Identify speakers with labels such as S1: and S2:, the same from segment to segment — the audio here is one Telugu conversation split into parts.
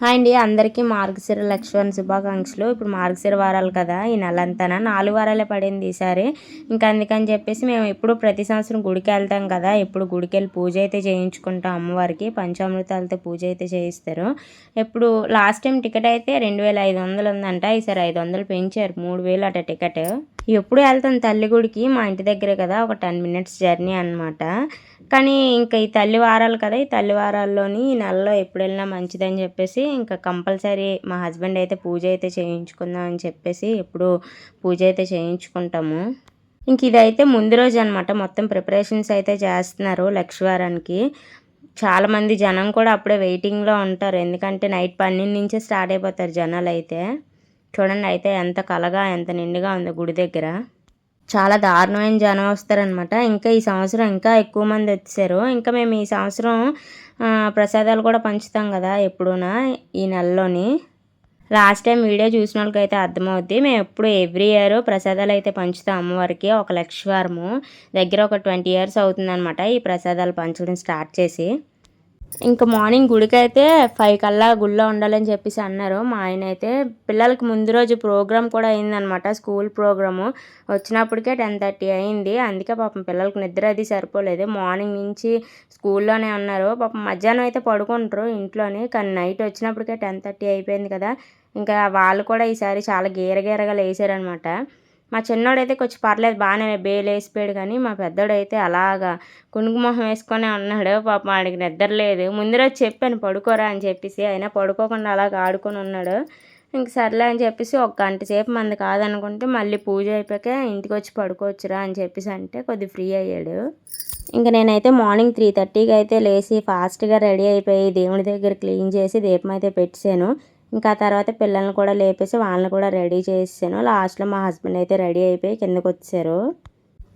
S1: హాయ్ అండి అందరికీ మార్గశిర లక్ష్మణ్ శుభాకాంక్షలు. ఇప్పుడు మార్గశిర వారాలు కదా ఈ నెల నాలుగు వారాలే పడింది ఈసారి ఇంకా అందుకని చెప్పేసి మేము ఎప్పుడు ప్రతి సంవత్సరం గుడికి వెళ్తాం కదా ఎప్పుడు గుడికి వెళ్ళి పూజ అయితే చేయించుకుంటాం అమ్మవారికి. పంచామృతాలతో పూజ అయితే చేయిస్తారు. ఎప్పుడు లాస్ట్ టైం టికెట్ అయితే రెండు వేల ఐదు వందలు ఉందంట ఈసారి ఐదు వందలు పెంచారు. మూడు వేలు అట టికెట్. ఎప్పుడు వెళ్తాం తల్లి గుడికి మా ఇంటి దగ్గరే కదా ఒక టెన్ మినిట్స్ జర్నీ అనమాట కానీ ఇంకా ఈ తల్లి వారాలు కదా ఈ తల్లి వారాల్లోని ఈ నెలలో ఎప్పుడు వెళ్ళినా మంచిదని చెప్పేసి ఇంకా కంపల్సరీ మా హస్బెండ్ అయితే పూజ అయితే చేయించుకుందాం అని చెప్పేసి ఎప్పుడు పూజ అయితే చేయించుకుంటాము. ఇంక ఇదైతే ముందు రోజు అనమాట మొత్తం ప్రిపరేషన్స్ అయితే చేస్తున్నారు లక్ష్మీవారానికి. చాలామంది జనం కూడా అప్పుడే వెయిటింగ్లో ఉంటారు. ఎందుకంటే నైట్ పన్నెండు నుంచే స్టార్ట్ అయిపోతారు జనాలు అయితే చూడండి అయితే ఎంత కలగా ఎంత నిండుగా ఉంది గుడి దగ్గర. చాలా దారుణమైన జనం వస్తారనమాట ఇంకా ఈ సంవత్సరం ఇంకా ఎక్కువ మంది వచ్చారు ఇంకా మేము ఈ సంవత్సరం ప్రసాదాలు కూడా పంచుతాం కదా ఎప్పుడునా ఈ నెలలోని. లాస్ట్ టైం వీడియో చూసిన వాళ్ళకైతే అర్థమవుద్ది. మేము ఎప్పుడు ఎవ్రీ ఇయర్ ప్రసాదాలు అయితే పంచుతాం అమ్మవారికి. ఒక లక్ష వారము. దగ్గర ఒక ట్వంటీ ఇయర్స్ అవుతుందన్నమాట ఈ ప్రసాదాలు పంచడం స్టార్ట్ చేసి. ఇంకా మార్నింగ్ గుడికి అయితే ఫైవ్ కల్లా గుళ్ళో ఉండాలని చెప్పేసి అన్నారు. మా ఆయన అయితే పిల్లలకి ముందు రోజు ప్రోగ్రామ్ కూడా అయిందనమాట స్కూల్ ప్రోగ్రాము. వచ్చినప్పటికే టెన్ థర్టీ అయింది. అందుకే పాపం పిల్లలకు నిద్ర అది సరిపోలేదు. మార్నింగ్ నుంచి స్కూల్లోనే ఉన్నారు. పాపం మధ్యాహ్నం అయితే పడుకుంటారు ఇంట్లోనే కానీ నైట్ వచ్చినప్పటికే టెన్ థర్టీ అయిపోయింది కదా. ఇంకా వాళ్ళు కూడా ఈసారి చాలా గీర లేచారనమాట మా చిన్నోడైతే కొంచెం పర్లేదు బాగానే బేలు వేసిపోయాడు కానీ మా పెద్దోడైతే అలాగా కునుకుమొహం వేసుకొని ఉన్నాడు. పాపం ఆడికి నిద్ర లేదు. ముందు రోజు చెప్పాను పడుకోరా అని చెప్పేసి అయినా పడుకోకుండా అలాగ ఆడుకొని ఉన్నాడు. ఇంక సర్లే అని చెప్పేసి ఒక గంట సేపు మంది కాదనుకుంటే మళ్ళీ పూజ అయిపోయాక ఇంటికి వచ్చి పడుకోవచ్చురా అని చెప్పేసి అంటే కొద్ది ఫ్రీ అయ్యాడు. ఇంకా నేనైతే మార్నింగ్ త్రీ థర్టీకి అయితే లేచి ఫాస్ట్గా రెడీ అయిపోయి దేవుడి దగ్గర క్లీన్ చేసి దీపం అయితే పెట్టాను ఇంకా తర్వాత పిల్లల్ని కూడా లేపేసి వాళ్ళని కూడా రెడీ చేసాను లాస్ట్లో మా హస్బెండ్ అయితే రెడీ అయిపోయి కిందకు వచ్చారు.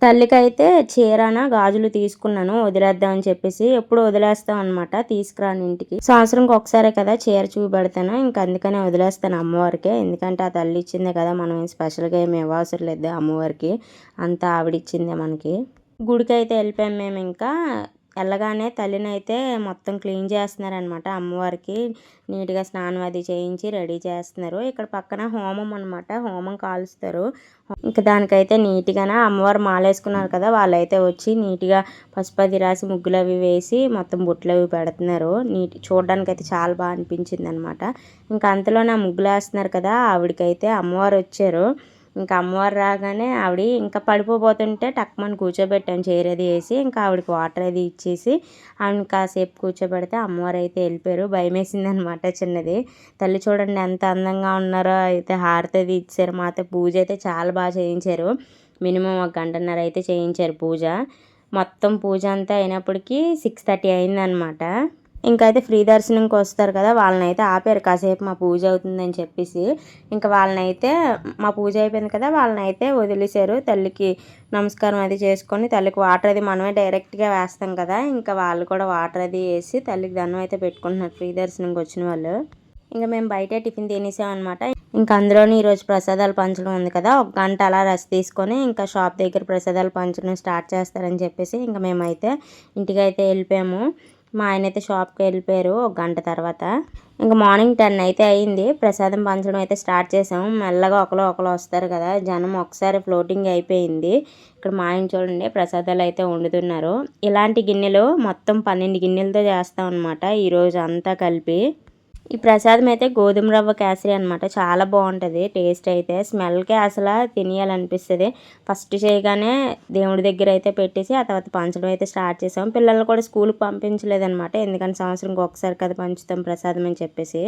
S1: తల్లికి అయితే చీరన గాజులు తీసుకున్నాను వదిలేద్దామని చెప్పేసి ఎప్పుడు వదిలేస్తాం అనమాట తీసుకురాను ఇంటికి. సంవత్సరంకి ఒకసారే కదా చీర చూపెడతాను ఇంకా అందుకనే వదిలేస్తాను అమ్మవారికి. ఎందుకంటే ఆ తల్లి ఇచ్చిందే కదా మనం స్పెషల్గా ఏమి ఇవ్వవసరం లేదు అమ్మవారికి అంతా ఆవిడిచ్చిందే మనకి. గుడికి అయితే వెళ్ళిపోయాం మేము ఇంకా. వెళ్ళగానే తల్లినైతే మొత్తం క్లీన్ చేస్తున్నారనమాట అమ్మవారికి నీట్గా స్నానం అది చేయించి రెడీ చేస్తున్నారు. ఇక్కడ పక్కన హోమం అనమాట హోమం కాలుస్తారు. ఇంకా దానికైతే నీట్గానే అమ్మవారు మాలేసుకున్నారు కదా వాళ్ళైతే వచ్చి నీట్గా పసుపది రాసి ముగ్గులు అవి వేసి మొత్తం బుట్లు అవి పెడుతున్నారు. నీట్ చూడడానికైతే అయితే చాలా బాగా అనిపించింది అనమాట ఇంకా అంతలోనే ఆ ముగ్గులు వేస్తున్నారు కదా ఆవిడకైతే అమ్మవారు వచ్చారు. ఇంకా అమ్మవారు రాగానే ఆవిడ ఇంకా పడిపోబోతుంటే టక్మని కూర్చోబెట్టాను చైర్ అది వేసి ఇంకా ఆవిడకి వాటర్ అది ఇచ్చేసి ఆవిడ కాసేపు కూర్చోబెడితే అమ్మవారు అయితే వెళ్ళిపోయారు. భయం అనమాట చిన్నది. తల్లి చూడండి ఎంత అందంగా ఉన్నారో అయితే హారతి అది ఇచ్చారు. మాతో పూజ అయితే చాలా బాగా చేయించారు. మినిమం ఒక గంటన్నర అయితే చేయించారు పూజ. మొత్తం పూజ అంతా అయినప్పటికీ సిక్స్ థర్టీ అయిందనమాట. ఇంకా అయితే ఫ్రీ దర్శనంకి వస్తారు కదా వాళ్ళని అయితే ఆపారు. కాసేపు మా పూజ అవుతుందని చెప్పేసి ఇంకా వాళ్ళని అయితే మా పూజ అయిపోయింది కదా వాళ్ళని అయితే వదిలేశారు. తల్లికి నమస్కారం అది చేసుకొని తల్లికి వాటర్ అది మనమే డైరెక్ట్గా వేస్తాం కదా ఇంకా వాళ్ళు కూడా వాటర్ అది వేసి తల్లికి దండం అయితే పెట్టుకుంటున్నారు ఫ్రీ దర్శనంకి వచ్చిన వాళ్ళు. ఇంకా మేము బయట టిఫిన్ తినేసామన్నమాట. ఇంకా అందులోని ఈరోజు ప్రసాదాలు పంచడం ఉంది కదా ఒక గంట అలా రెస్ట్ తీసుకొని ఇంకా షాప్ దగ్గర ప్రసాదాలు పంచడం స్టార్ట్ చేస్తారని చెప్పేసి ఇంకా మేమైతే ఇంటికి అయితే వెళ్ళిపోయాము. మా ఆయన అయితే షాప్కి వెళ్ళిపోయారు ఒక గంట తర్వాత. ఇంకా మార్నింగ్ టెన్ అయితే అయింది. ప్రసాదం పంచడం అయితే స్టార్ట్ చేసాము. మెల్లగా ఒకరు ఒకరు వస్తారు కదా జనం ఒకసారి ఫ్లోటింగ్ అయిపోయింది. ఇక్కడ మా ఆయన చూడండి ప్రసాదాలు అయితే వండుతున్నారు. ఇలాంటి గిన్నెలు మొత్తం పన్నెండు గిన్నెలతో చేస్తాం అనమాట ఈరోజు అంతా కలిపి ఈ ప్రసాదం అయితే గోధుమ రవ్వ కేసరి అనమాట చాలా బాగుంటుంది. టేస్ట్ అయితే స్మెల్కే అసలు తినేయాలనిపిస్తుంది. ఫస్ట్ చేయగానే దేవుడి దగ్గర అయితే పెట్టేసి ఆ తర్వాత పంచడం అయితే స్టార్ట్ చేసాం. పిల్లలు కూడా స్కూల్కి పంపించలేదనమాట ఎందుకంటే సంవత్సరంకి ఒకసారి కదా పంచుతాం ప్రసాదం అని చెప్పేసి.